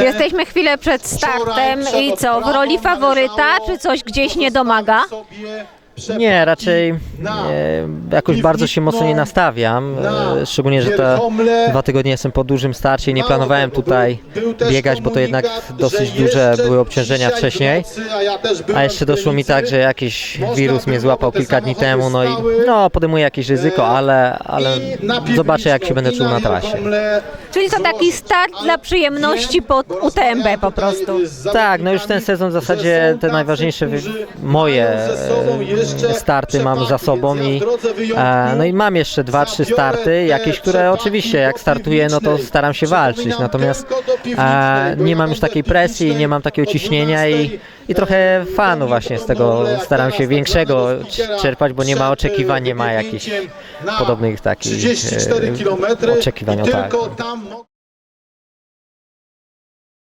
Jesteśmy chwilę przed startem i co, w roli faworyta, czy coś gdzieś nie domaga? Nie, raczej e, jakoś bardzo się mocno nie nastawiam. na E, szczególnie, że te dwa tygodnie jestem po dużym starcie i nie planowałem tutaj był- był też biegać, bo to jednak dosyć że duże były obciążenia wcześniej. nocy, a, ja też byłem A jeszcze doszło mi tak, że jakiś wirus mnie złapał kilka dni temu, no i no podejmuję jakieś ryzyko, ale, ale na zobaczę jak się będę czuł na trasie. Czyli to taki start dla przyjemności pod UTMB po prostu. Tak, no już ten sezon w zasadzie te najważniejsze wy- moje e, starty mam za sobą i e, no i mam jeszcze dwa, trzy zabiorę starty, te jakieś, które oczywiście jak startuję, no to staram się walczyć, natomiast e, nie mam już takiej presji, nie mam takiego ciśnienia i, 12. i trochę fanu właśnie z tego staram się tak większego czerpać, bo nie ma przed, oczekiwań, nie ma jakichś podobnych takich 34 e, oczekiwań, o tak.